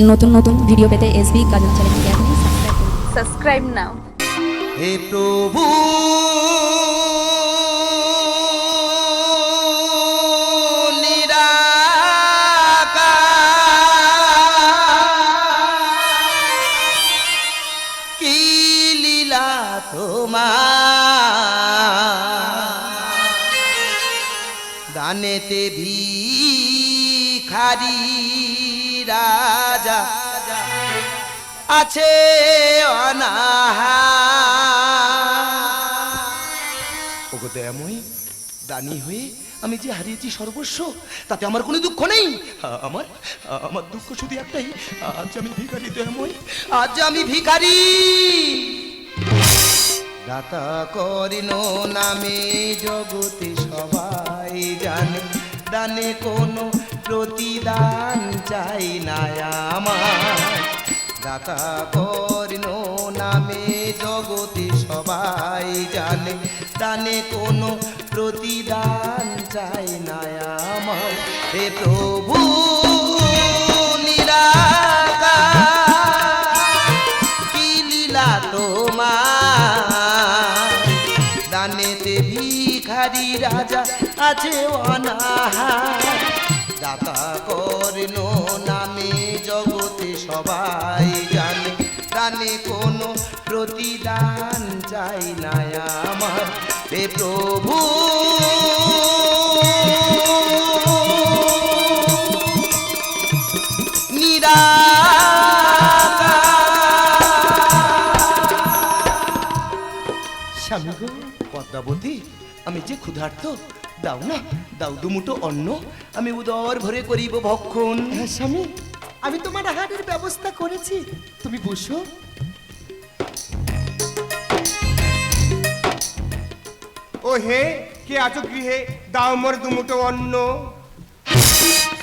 নতুন নতুন ভিডিও পেতে এসবি গাজন চ্যানেলকে আপনি সাবস্ক্রাইব now. হে প্রভু! নিরাকার, কি লীলা তোমার? দানেতে ভিখারি। রাজা। আছে অনাহা। দানি হয়ে আমি যে হারিয়েছি সর্বস্ব, তাতে আমার কোনো দুঃখ নেই। আমার আমার দুঃখ শুধু একটাই। আজ আমি ভিখারি দয়াময়। আজ আমি ভিখারি। দাতা করিন নামে জগতে সবাই জানে। দানে কোনো প্রতিদান চাই না আমার। দাতা নামে জগতে সবাই জানে দানে কোনো প্রতিদান চাই না আমার। হে প্রভু রাজা আছে অনাহার। দাতা কর্ণ নামে জগতে সবাই জানে দানে কোনো প্রতিদান চাই না আমার। হে প্রভু! স্বামী পদ্মাবতী, আমি যে ক্ষুধার্ত দাও না দাও দুমুটো অন্ন আমি উদর ভরে করিব ভক্ষণ। হ্যাঁ স্বামী আমি তোমার আহারের ব্যবস্থা করেছি। তুমি বসো। ও হে কে আছো গৃহে? দাও মোর দুমুটো অন্ন।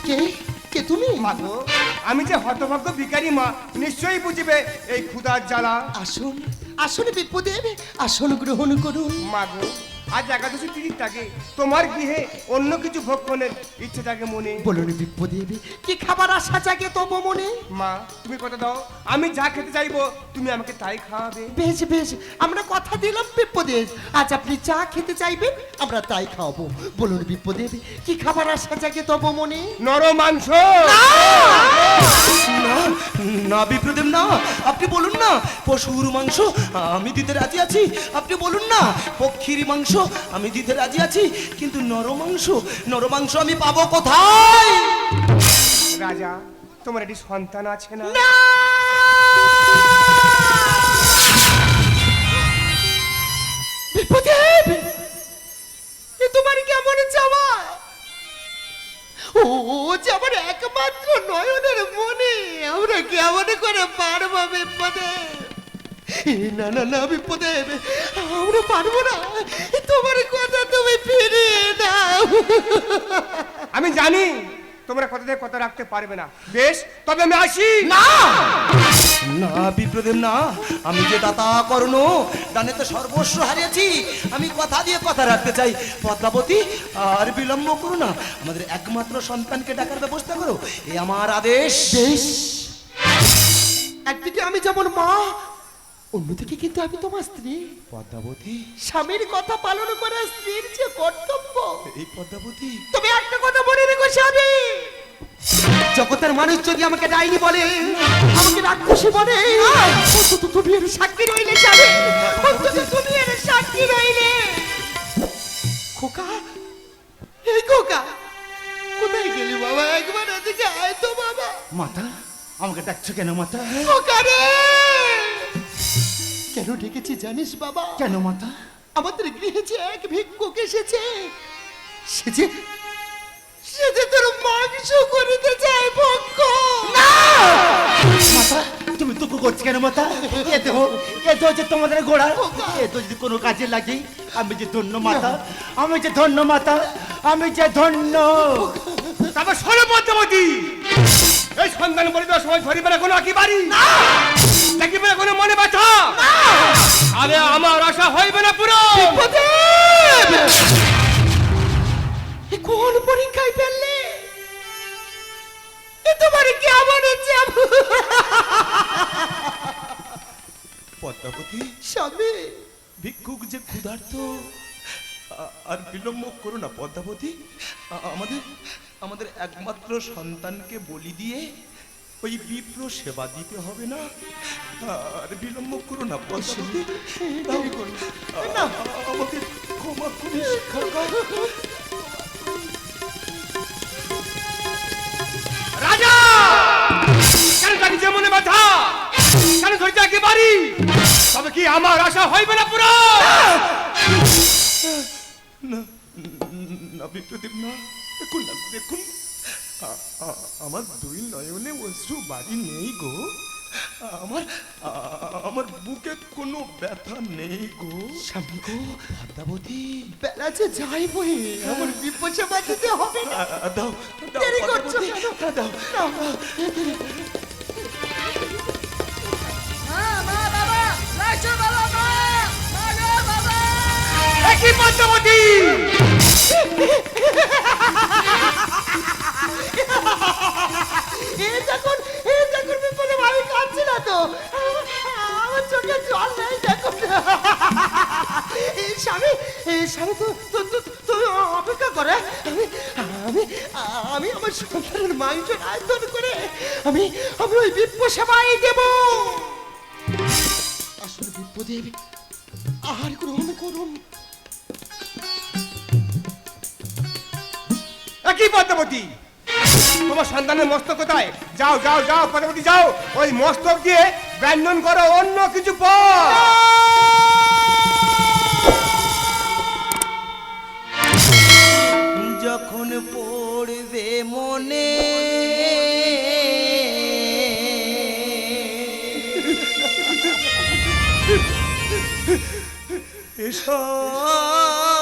কে? কে তুমি? মাগো আমি যে হতভাগ্য ভিখারি মা নিশ্চয়ই বুঝিবে এই ক্ষুধার জ্বালা। আসুন আসুন বিপদেব আসন গ্রহণ করুন। মাগো আজ একাদশী তিরিশ থাকে তোমার গৃহে অন্য কিছু ভক্ষণের ইচ্ছে থাকে মনে। বলুন বিপদেব কি খাবার আশা জাগে তব মনে? মা তুমি কথা দাও আমি যা খেতে চাইব তুমি আমাকে তাই খাওয়াবে। বেশ বেশ আমরা কথা দিলাম বিপদেব আজ আপনি চা খেতে চাইবেন আমরা তাই খাওয়াবো। বলুন বিপদেব কি খাবার আশা জাগে তব মনে? নর মাংস! না না বিপ্রদেব না। আপনি বলুন না পশুর মাংস আমি দিতে রাজি আছি। আপনি বলুন না পক্ষীর মাংস আমি দিতে রাজি আছি কিন্তু নর মাংস নর মাংস আমি পাবো কোথায়? রাজা তোমার একটি সন্তান আছে না? তোমার কেমন চাওয়া? ও যে আমার একমাত্র নয়নের মনে আমরা কেমন করে পারব বিপদেব? এ, না না না বিপদেব আমরা পারব না। তোমার কথা তুমি ফিরিয়ে দাও আমি জানি তোমরা কথা দিয়ে কথা রাখতে পারবে না। বেশ তবে আমি আসি। না! না বিপ্রদেব না। আমি যে দাতা কর্ণ দানে তো সর্বস্ব হারিয়েছি। আমি কথা দিয়ে কথা রাখতে চাই। পদ্মাবতী আর বিলম্ব করো না। আমাদের একমাত্র সন্তানকে ডাকার ব্যবস্থা করো। এ আমার আদেশ। বেশ। একদিকে আমি যেমন মা অন্যদিকে কিন্তু আমি তোমার স্ত্রী। পদ্মাবতী। স্বামীর কথা পালন করা স্ত্রীর যে কর্তব্য। এই পদ্মাবতী। তবে একটা কথা মনে রেখো স্বামী। জগতের মানুষ যদি আমাকে ডাইনি বলে আমাকে রাক্ষসী বলে অন্তত তুমি এর সাক্ষী রইলে স্বামী। অন্তত তুমি এর সাক্ষী রইলে। খোকা এই খোকা কোথায় গেলি বাবা? একবার এদিকে আয় তো বাবা। মাতা আমাকে ডাকছো কেন মাতা? খোকা রে! কেন ডেকেছি জানিস বাবা? কেন মাতা? আমাদের গৃহে যে এক ভিক্ষুক এসেছে সে যে সে যে তোর মাংস করিতে চায় ভক্ষ। মাতা তুমি দুঃখ করছ কেন মাতা? এ তো এ তো হচ্ছে তোমাদের গোড়া এ তো যদি কোনো কাজে লাগে আমি যে ধন্য মাতা আমি যে ধন্য মাতা আমি যে ধন্য। তারপর পদ্মাবতী এই সন্ধান করে সময় ধরিবে না কোনো আঁকি বাড়ি? দেখিবে না কোনো মনে ব্যথা? আরে আমার আশা হইবে না পুরো। কোন পরীক্ষায় ফেললে? তোমার আমার হচ্ছে পদ্মপতি স্বামী ভিক্ষুক যে ক্ষুধার্ত আর বিলম্ব করো না পদ্মাবতী। আমাদের আমাদের একমাত্র সন্তানকে বলি দিয়ে ওই বিপ্র সেবা দিতে হবে না। আর বিলম্ব করো না আমাকে ক্ষমা করিস। রাজা! কেন জানিছে মনে ব্যথা? কেন ধরছে একেবারে তবে কি আমার আশা হইবে না পুরো? না না বিপ্রদীপ না। দেখুন না দেখুন আমার দুই নয়নে অশ্রু বাড়ি নেই গো। আমার আমার বুকে কোনো ব্যথা নেই গো। স্বামী গো পদ্মাবতী। বেলা যে যাই বই আমার বিপদে বাঁচিতে হবে না। দাও দেরি করছ? দাও পদ্মাবতী। এ দেখুন না তো, আমার চোখে জল স্বামী স্বামী, তো, তো- তো- তো অপেক্ষা করে। আমি আমি আমার সন্তানের মাংস আয়োজন করে আমি আমি ওই বিপ্প সেবাই দেব। আসলে বিপ্পদেব আহার গ্রহণ করুন। একই পদ্মাবতী। তোমার সন্তানের মস্তক কোথায়? যাও যাও যাও পদ্মাবতী যাও। ওই মস্তক দিয়ে ব্যঞ্জন করো, অন্য কিছু পর। যখন পড়বে মনে সন্তানে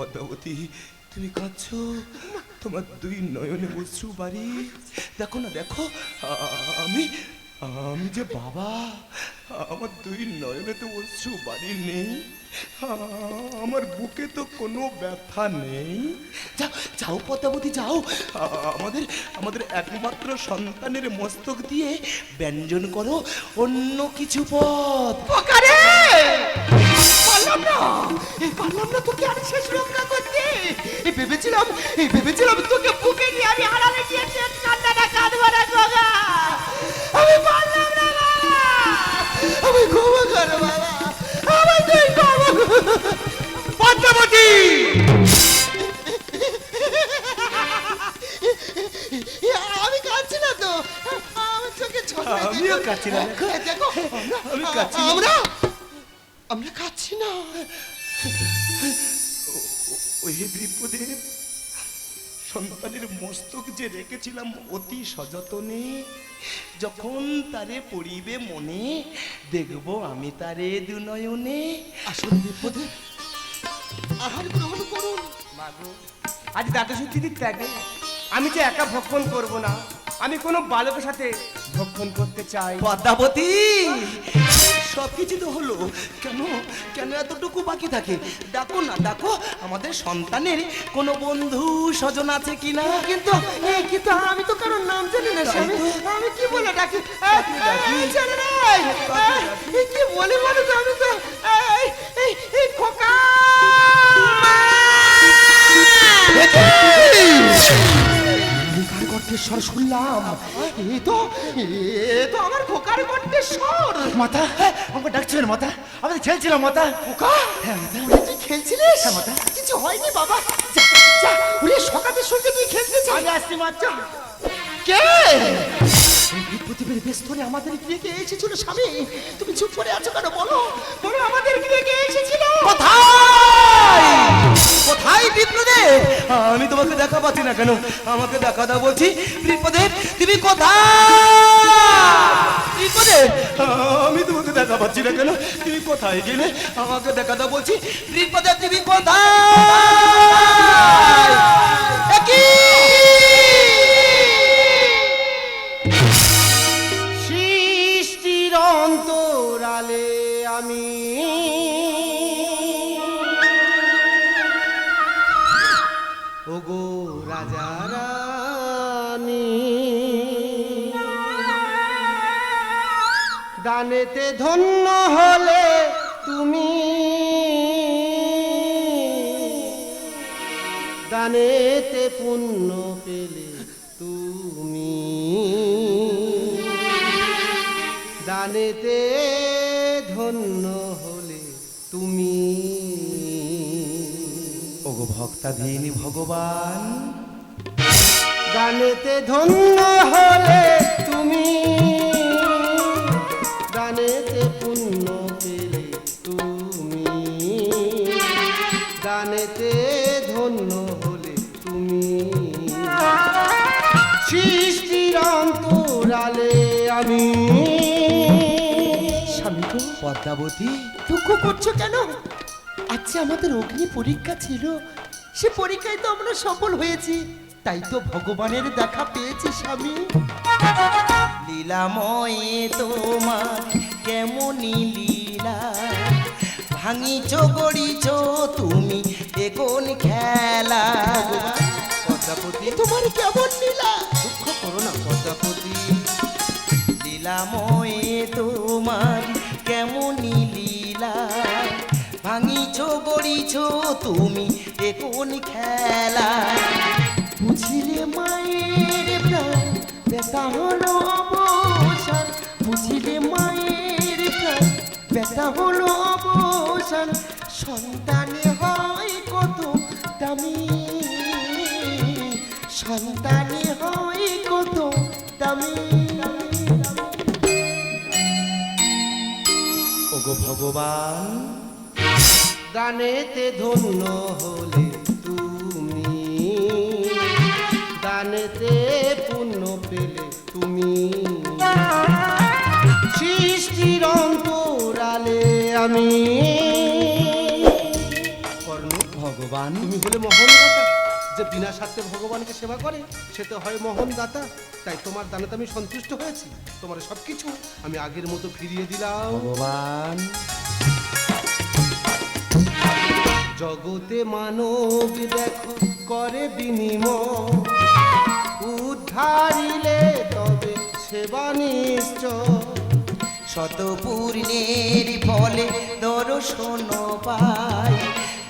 পদ্মাবতী, তুমি কাঁদছো। তোমার দুই নয়নে অশ্রু বাড়ি। দেখো না, দেখো, আমি আমি যে বাবা, আমার দুই নয়নে তো অশ্রু বাড়ি নেই। আমার বুকে তো কোনো ব্যথা নেই। যাও যাও পদ্মাবতী, যাও। আমাদের আমাদের একমাত্র সন্তানের মস্তক দিয়ে ব্যঞ্জন করো অন্য কিছু পথ পারলাম না পারলাম না তোকে আর শেষ রক্ষা করতে। ভেবেছিলাম ভেবেছিলাম তোকে বুকে নিয়ে আমি হারালে গিয়ে শেষ কান্নাটা কাঁদবো না গগা আমি পারলাম না বাবা আমি ক্ষমা করো বাবা। আমার তুই করো। পদ্মাবতী! আমি কাঁদছি না তো। আমার চোখে জল আমিও। কাঁদছি না, দেখো। আমরা আমরা কাঁদছি না। ওই বিপদে সন্তানের মস্তক যে রেখেছিলাম অতি সযতনে যখন তারে পড়িবে মনে দেখব আমি তারে দুনয়নে। আসলে বিপদে আহার গ্রহণ করুন। মাগো আজ দাদা সত্যি ত্যাগে আমি যে একা ভক্ষণ করব না আমি কোনো বালকের সাথে ভক্ষণ করতে চাই। পদ্মাবতী সব কিছু তো হলো। কেন? কেন এতটুকু বাকি থাকে? ডাকো না ডাকো। আমাদের সন্তানের কোনো বন্ধু স্বজন আছে কি না? কিন্তু এই কিন্তু আমি তো কারোর নাম জানি না স্বামী। আমি কি বলে ডাকি? কি বলে বলে তো আমি তো? কণ্ঠেশ্বর শুনলাম। এ তো এ তো আমার খোকার কণ্ঠেশ্বর। মাতা আমাকে ডাকছিলেন মাতা। আমি তো খেলছিলাম মাতা। খোকা ওরে তুই খেলছিলিস? কিছু হয়নি বাবা। যা যা ওরে সকালে সঙ্গে তুই খেলতেছিস আমি আসছি মাতা কে? এই বিপত্তিবের বেস্তরে আমাদের কে এসেছিল স্বামী? তুমি চুপ করে আছো কেন বলো। দেখা পাচ্ছি না কেন? আমাকে দেখা দাও বলছি ত্রিপদেব তুমি কোথায়? ত্রিপদেব আমি তোমাকে দেখা পাচ্ছি না কেন? তুমি কোথায় গেলে? আমাকে দেখা দাও বলছি ত্রিপদেব তুমি কোথায়? সৃষ্টির অন্তরালে আমি দানেতে ধন্য হলে তুমি দানেতে পুণ্য পেলে তুমি। দানেতে ধন্য হলে তুমি। ওগো ভক্তাধীন ভগবান। গানেতে ধন্য হলে তুমি। গানেতে ধন্য হলে তুমি। সৃষ্টির অন্তরালে আমি। স্বামী গো, পদ্মাবতী দুঃখ করছ কেন? আজকে আমাদের অগ্নি পরীক্ষা ছিল। সে পরীক্ষায় তো আমরা সফল হয়েছি। তাই তো ভগবানের দেখা পেয়েছি স্বামী। লীলাময়ে তোমার কেমনই লীলা ভাঙিছ গড়িছ তুমি দেখুন খেলা? পদ্মাপতি, তোমার কেমন লীলা? দুঃখ করো না পদ্মাপতি। লীলাময়ে তোমার কেমনই লীলা? ভাঙিছ গড়িছ তুমি দেখুন খেলা? বুঝিলে মায়ের প্রাণ ব্যথা হলো অবসান সন্তানে হয় কত দামি। সন্তানে হয় কত দামি। ওগো ভগবান, দানেতে ধন্য হলে তুমি। দানেতে পুণ্য পেলে তুমি। সৃষ্টির অন্তরালে আমি। ভগবান। তুমি হলে মোহনদাতা। যে বিনা স্বার্থে ভগবানকে সেবা করে সে তো হয় মোহনদাতা। তাই তোমার দানেতে আমি সন্তুষ্ট হয়েছি। তোমার সব কিছু আমি আগের মতো ফিরিয়ে দিলাম। ভগবান। জগতে মানব দেখো করে বিনিময়। উদ্ধারিলে তবে সেবা নিশ্চয়। শত পূর্ণের ফলে দর্শন পাই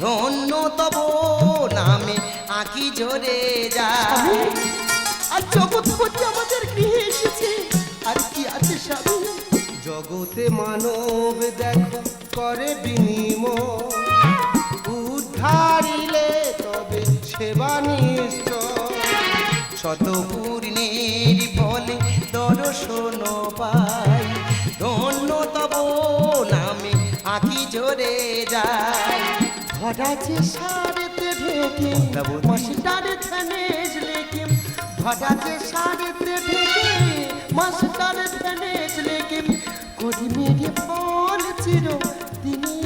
ধন্য তব নামে আঁকি ঝরে যায়। আর জগৎপতি আমাদের গৃহে এসেছে। আর কি আছে স্বামী? জগতে মানব দেখো করে বিনিময়। উদ্ধারিলে তবে সেবা নিশ্চয়। শত পূর্ণের ফলে দর্শন পাই। ধন্য তব নামে আঁকি ঝরে যায়। ঘটাছে সারেতে ঢেকে মাস্টারে থেনেস লেকে ঘটাছে সারেতে ঢেকে মাস্টারে থেনেস লেকে করি মেরে ফল চির তিনি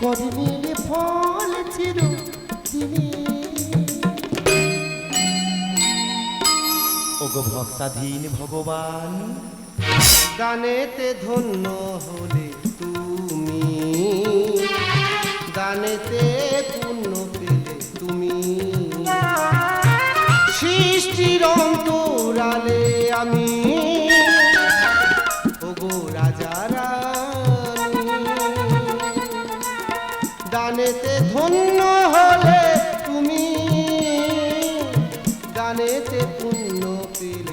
করি মেরে ফল চির তিনি ওগো ভক্তাধীন ভগবান গানেতে ধন্য হলে গানেতে পূর্ণ পেলে তুমি। সৃষ্টির অন্তরালে আমি। ওগো দানেতে ধন্য হলে তুমি। দানেতে পুণ্য পেলে